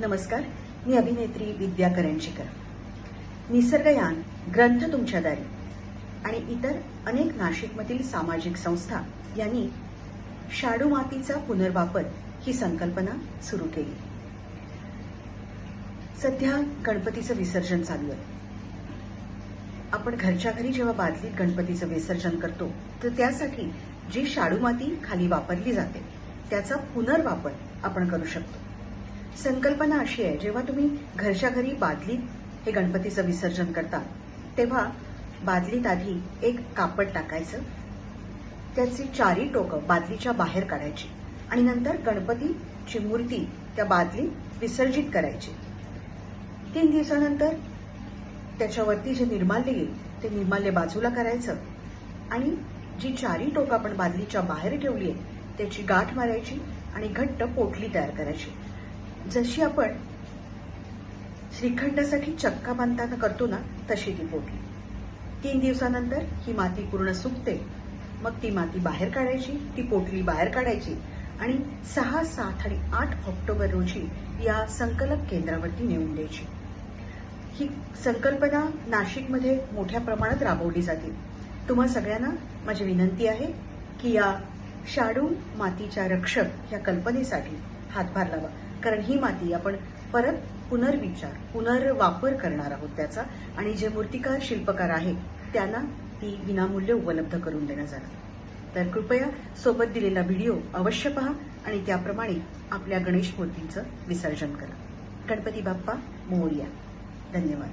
नमस्कार मी अभिनेत्री विद्या करंजीकर. निसर्गयान ग्रंथ तुमच्या दारी आणि इतर अनेक नाशिकमधील सामाजिक संस्था यांनी शाडू मातीचा पुनर्वापर ही संकल्पना सुरू केली. सध्या गणपतीचं विसर्जन चालू आहे. आपण घरच्या घरी जेव्हा बादलीत गणपतीचं विसर्जन करतो तर त्यासाठी जी शाडू माती खाली वापरली जाते त्याचा पुनर्वापर आपण करू शकतो. संकल्पना अशी आहे जेव्हा तुम्ही घरच्या घरी बादलीत हे गणपतीचं विसर्जन करता तेव्हा बादलीत आधी एक कापड टाकायचं त्याची चारी टोकं बादलीच्या बाहेर काढायची आणि नंतर गणपतीची मूर्ती त्या बादलीत विसर्जित करायची. तीन दिवसानंतर त्याच्यावरती जे निर्माल्य येईल ते निर्माल्य बाजूला करायचं आणि जी चारी टोकं आपण बादलीच्या बाहेर ठेवली आहे त्याची गाठ मारायची आणि घट्ट पोटली तयार करायची. जशी आपण श्रीखंडासाठी चक्का बांधताना करतो ना तशी ती पोटली. तीन दिवसानंतर ही माती पूर्ण सुकते. मग ती माती बाहेर काढायची ती पोटली बाहेर काढायची आणि सहा सात आणि आठ ऑक्टोबर रोजी या संकलक केंद्रावरती नेऊन द्यायची. ही संकल्पना नाशिकमध्ये मोठ्या प्रमाणात राबवली जाते. तुम्हा सगळ्यांना माझी विनंती आहे की या शाडू मातीच्या रक्षक या कल्पनेसाठी हातभार लावा. कारण ही माती आपण परत पुनर्विचार पुनर्वापर करणार आहोत त्याचा. आणि जे मूर्तिकार शिल्पकार आहेत त्यांना ती विनामूल्य उपलब्ध करून देण्यात जाणार. तर कृपया सोबत दिलेला व्हिडिओ अवश्य पहा आणि त्याप्रमाणे आपल्या गणेश मूर्तींचं विसर्जन करा. गणपती बाप्पा मोर्या. धन्यवाद.